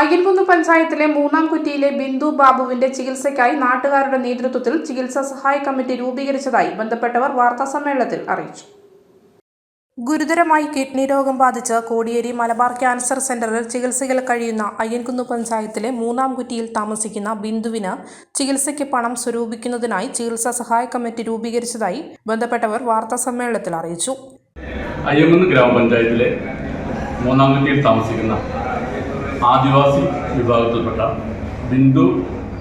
അയ്യൻകുന്ന് പഞ്ചായത്തിലെ മൂന്നാം കുറ്റിയിലെ ബിന്ദു ബാബുവിന്റെ ചികിത്സയ്ക്കായി നാട്ടുകാരുടെ നേതൃത്വത്തിൽ ചികിത്സാ സഹായ കമ്മിറ്റി രൂപീകരിച്ചതായി ബന്ധപ്പെട്ടവർ വാർത്താസമ്മേളനത്തിൽ അറിയിച്ചു. ഗുരുതരമായി കിഡ്നി രോഗം ബാധിച്ച് കോടിയേരി മലബാർ ക്യാൻസർ സെന്ററിൽ ചികിത്സയിൽ കഴിയുന്ന അയ്യൻകുന്ന് പഞ്ചായത്തിലെ മൂന്നാം കുറ്റിയിൽ താമസിക്കുന്ന ബിന്ദുവിന് ചികിത്സയ്ക്ക് പണം സ്വരൂപിക്കുന്നതിനായി ചികിത്സാ സഹായ കമ്മിറ്റി രൂപീകരിച്ചതായി ബന്ധപ്പെട്ടവർ വാർത്താസമ്മേളനത്തിൽ അറിയിച്ചു. അയ്യൻകുന്ന് ഗ്രാമപഞ്ചായത്തിലെ മൂന്നാം കുറ്റിയിൽ താമസിക്കുന്ന ആദിവാസി വിഭാഗത്തിൽപ്പെട്ട ബിന്ദു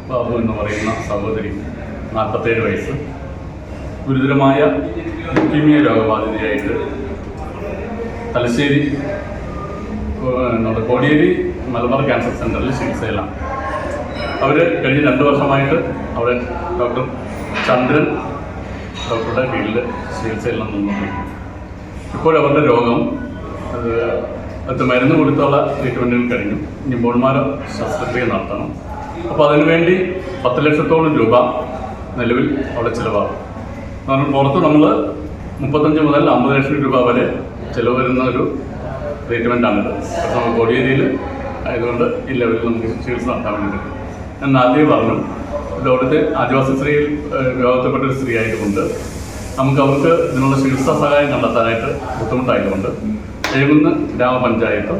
ബാബു എന്ന് പറയുന്ന സഹോദരി നാൽപ്പത്തേഴ് വയസ്സ് ഗുരുതരമായ ലുക്കീമിയ രോഗബാധിതയായിട്ട് തലശ്ശേരി നമ്മുടെ കോടിയേരി മലബാർ ക്യാൻസർ സെന്ററിൽ ചികിത്സയിലാണ്. അവർ കഴിഞ്ഞ രണ്ട് വർഷമായിട്ട് അവിടെ ഡോക്ടർ ചന്ദ്രൻ ഡോക്ടറുടെ കീഴിൽ ചികിത്സയിലാണ് നിന്നുകൊണ്ടിരിക്കുന്നു ഇപ്പോഴവരുടെ രോഗം അത് മരുന്ന് കൊടുത്തുള്ള ട്രീറ്റ്മെന്റുകൾ കഴിഞ്ഞു. ഇനി ബോൺമാരോ ശസ്ത്രക്രിയ നടത്തണം. അപ്പോൾ അതിനുവേണ്ടി പത്ത് ലക്ഷത്തോളം രൂപ നിലവിൽ അവിടെ ചിലവാകും. കാരണം പുറത്ത് നമ്മൾ മുപ്പത്തഞ്ച് മുതൽ അമ്പത് ലക്ഷം രൂപ വരെ ചിലവ് വരുന്ന ഒരു ട്രീറ്റ്മെന്റാണിത് പക്ഷേ നമ്മൾ കോടിയേരിയിൽ ആയതുകൊണ്ട് ഈ ലെവലിൽ നമുക്ക് ചികിത്സ നടത്താൻ വേണ്ടി ഞാൻ ആദ്യം പറഞ്ഞു ഇത് അവിടുത്തെ ആദിവാസി സ്ത്രീയിൽ വിവാഹത്തിൽപ്പെട്ട ഒരു സ്ത്രീ ആയതുകൊണ്ട് നമുക്ക് അവർക്ക് ഇതിനുള്ള ചികിത്സാ സഹായം കണ്ടെത്താനായിട്ട് ബുദ്ധിമുട്ടായതുകൊണ്ട് എഴുകുന്ന് ഗ്രാമപഞ്ചായത്ത്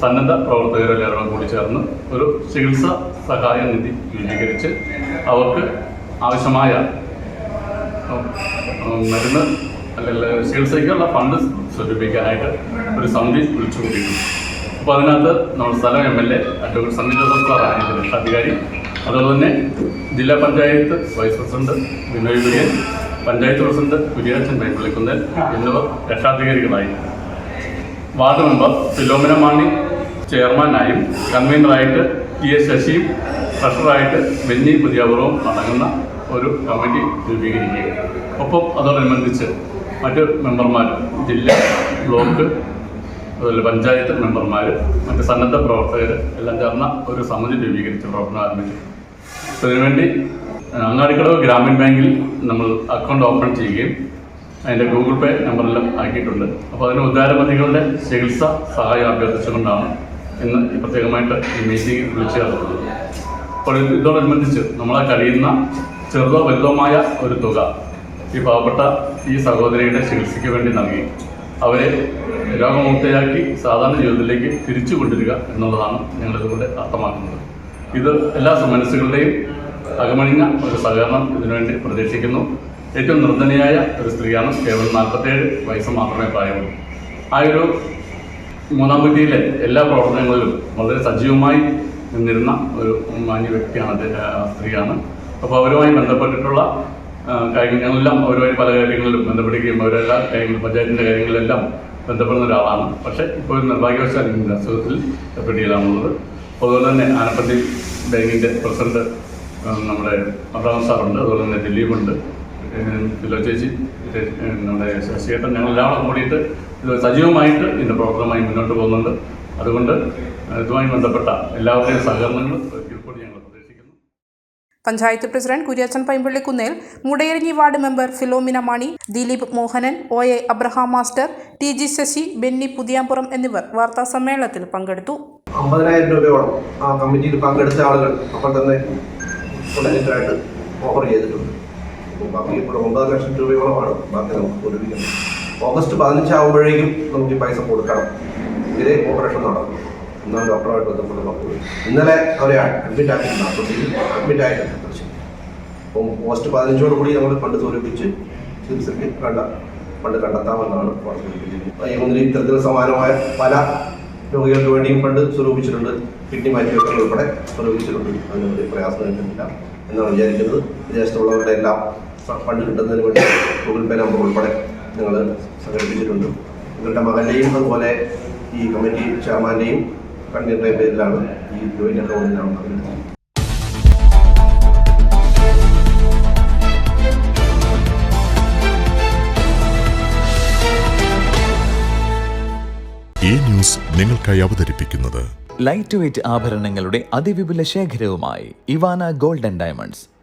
സന്നദ്ധ പ്രവർത്തകരെല്ലാവരും കൂടി ചേർന്ന് ഒരു ചികിത്സാ സഹായ നിധി രൂപീകരിച്ച് അവർക്ക് ആവശ്യമായ മരുന്ന് അല്ലെങ്കിൽ ചികിത്സയ്ക്കുള്ള ഫണ്ട് സ്വരൂപിക്കാനായിട്ട് ഒരു സമിതി വിളിച്ചു കൂട്ടിയിട്ടുണ്ട് അപ്പോൾ അതിനകത്ത് നമ്മുടെ സ്ഥലം M L A advocate Joseph സാറാണ് അതുപോലെ തന്നെ ജില്ലാ panchayat vice president Vinoy Kurian panchayat president Kuriachan Paipilikunnel എന്നിവർ രക്ഷാധികാരികളായി വാർഡ് മെമ്പർ ഫിലോമിന മാണി ചെയർമാനായും കൺവീനറായിട്ട് ടി എസ് ശശിയും ട്രഷറായിട്ട് ബെന്നി പുതിയാപുറവും അടങ്ങുന്ന ഒരു കമ്മിറ്റി രൂപീകരിക്കുക ഒപ്പം അതോടനുബന്ധിച്ച് മറ്റ് മെമ്പർമാർ ജില്ല ബ്ലോക്ക് അതുപോലെ പഞ്ചായത്ത് മെമ്പർമാർ മറ്റ് സന്നദ്ധ പ്രവർത്തകർ എല്ലാം ചേർന്ന ഒരു സമിതി രൂപീകരിച്ച് പ്രവർത്തനം ആരംഭിച്ചു. അതിനുവേണ്ടി അങ്ങാടിക്കടവ് ഗ്രാമീൺ ബാങ്കിൽ നമ്മൾ അക്കൗണ്ട് ഓപ്പൺ ചെയ്യുകയും അതിന്റെ ഗൂഗിൾ പേ നമ്പറെല്ലാം ആക്കിയിട്ടുണ്ട്. അപ്പോൾ അതിന് ഉദാരമതികളുടെ ചികിത്സ സഹായം അഭ്യർത്ഥിച്ചുകൊണ്ടാണ് ഇന്ന് പ്രത്യേകമായിട്ട് ഈ മീറ്റിംഗ് വിളിച്ചു ചേർത്തുള്ളത് അപ്പോൾ ഇത് ഇതോടനുബന്ധിച്ച് നമ്മളെ കഴിയുന്ന ചെറുതോ വലുതോമായ ഒരു തുക ഈ പാവപ്പെട്ട ഈ സഹോദരിയുടെ ചികിത്സയ്ക്ക് വേണ്ടി നൽകി. അവരെ രോഗമുക്തയാക്കി സാധാരണ ജീവിതത്തിലേക്ക് തിരിച്ചു കൊണ്ടുവരിക എന്നുള്ളതാണ് ഞങ്ങളിതുകൊണ്ട് അർത്ഥമാക്കുന്നത്. ഇത് എല്ലാ മനസ്സുകളുടെയും അകമണിഞ്ഞ ഒരു സഹകരണം ഇതിനുവേണ്ടി പ്രതീക്ഷിക്കുന്നു. ഏറ്റവും നിർദ്ധനയായ ഒരു സ്ത്രീയാണ് കേവലം നാൽപ്പത്തേഴ് വയസ്സ് മാത്രമേ പ്രായമുള്ളൂ. ആ ഒരു മൂന്നാം കുറ്റിയിലെ എല്ലാ പ്രവർത്തനങ്ങളിലും വളരെ സജീവമായി നിന്നിരുന്ന ഒരു മാന്യ വ്യക്തിയാണ് സ്ത്രീയാണ്. അപ്പോൾ അവരുമായി ബന്ധപ്പെട്ടിട്ടുള്ള കാര്യങ്ങളെല്ലാം അവരുമായി പല കാര്യങ്ങളിലും ബന്ധപ്പെടുകയും അവരെല്ലാ കാര്യങ്ങളും പഞ്ചായത്തിന്റെ കാര്യങ്ങളിലെല്ലാം ബന്ധപ്പെടുന്ന ഒരാളാണ്. പക്ഷേ ഇപ്പോൾ ഒരു നിർഭാഗ്യവശാൽ ഇന്ന് അസുഖത്തിൽ പെട്ടിയിലാണുള്ളത് അതുപോലെ തന്നെ ആനപ്പള്ളി ബാങ്കിന്റെ പ്രസിഡന്റ് നമ്മുടെ അബ്രഹാം സാറുണ്ട്. അതുപോലെ തന്നെ ദിലീപുണ്ട്. ഫിലോ ചേച്ചി നമ്മുടെ ശശിയേട്ടൻ ഞങ്ങളെല്ലാം കൂടിയിട്ട് ഇത് സജീവമായിട്ട് ഇതിന്റെ പ്രവർത്തനമായി മുന്നോട്ട് പോകുന്നുണ്ട്. അതുകൊണ്ട് ഇതുമായി ബന്ധപ്പെട്ട എല്ലാവരുടെയും സഹകരണങ്ങൾ ഒരിക്കൽ കൂടി ഞങ്ങൾ പ്രതീക്ഷിക്കുന്നു. Panchayat president Kuriachan Paimpalli Kunnel Mudayaranji ward member Philomina Mani Dileep Mohanan O A Abraham master T G Sasi Benny Puthiyampuram എന്നിവർ വാർത്താ സമ്മേളനത്തിൽ പങ്കെടുത്തു. അമ്പതിനായിരം രൂപയോളം ആ കമ്മിറ്റിയിൽ പങ്കെടുത്ത ആളുകൾ അപ്പോൾ തന്നെ ഓഫർ ചെയ്തിട്ടുണ്ട്. ബാക്കി ഇവിടെ ഒമ്പത് ലക്ഷം രൂപയോളമാണ് ബാക്കി നമുക്ക് പൂരിപ്പിക്കുന്നത് ഓഗസ്റ്റ് പതിനഞ്ചാകുമ്പോഴേക്കും നമുക്ക് ഈ പൈസ കൊടുക്കണം. ഇതേ ഓപ്പറേഷൻ നടക്കും ഇന്നാണ് ഡോക്ടറുമായിട്ട് ബന്ധപ്പെട്ട് നമുക്ക് ഇന്നലെ അവരെ അഡ്മിറ്റ് ആക്കിയിട്ടുണ്ട് അഡ്മിറ്റ് ആയിട്ട്. അപ്പം ഓഗസ്റ്റ് പതിനഞ്ചോട് കൂടി നമ്മൾ ഫണ്ട് സ്വരൂപിച്ച് ചികിത്സയ്ക്ക് വേണ്ട ഫണ്ട് കണ്ടെത്താമെന്നാണ് പറഞ്ഞിരിക്കുന്നത്. ഇത്തരത്തിൽ സമാനമായ പല രോഗികൾക്ക് വേണ്ടിയും ഫണ്ട് സ്വരൂപിച്ചിട്ടുണ്ട്. കിഡ്നി മാറ്റിവെക്കൽ ഉൾപ്പെടെ സ്വരൂപിച്ചിട്ടുണ്ട്. അതിന് ഒരു പ്രയാസം കിട്ടുന്നില്ല എന്നാണ് വിചാരിക്കുന്നത്. വിദേശത്തുള്ളവരുടെ എല്ലാം ഫണ്ട് കിട്ടുന്നതിന് വേണ്ടി ഗൂഗിൾ പേ നമ്പർ ഉൾപ്പെടെ ഞങ്ങൾ സംഘടിപ്പിച്ചിട്ടുണ്ട്. നിങ്ങളുടെ മകന്റെയും അതുപോലെ ഈ കമ്മിറ്റി ചെയർമാന്റെയും കണ്ണീരുടെയും പേരിലാണ് ഈ ജോയിൻ അക്കൗണ്ടിലാണ് പങ്കെടുത്തത് ഈ ന്യൂസ് നിങ്ങൾക്കായി അവതരിപ്പിക്കുന്നത് ലൈറ്റ് വെയ്റ്റ് ആഭരണങ്ങളുടെ അതിവിപുല ശേഖരവുമായി Ivana golden diamonds.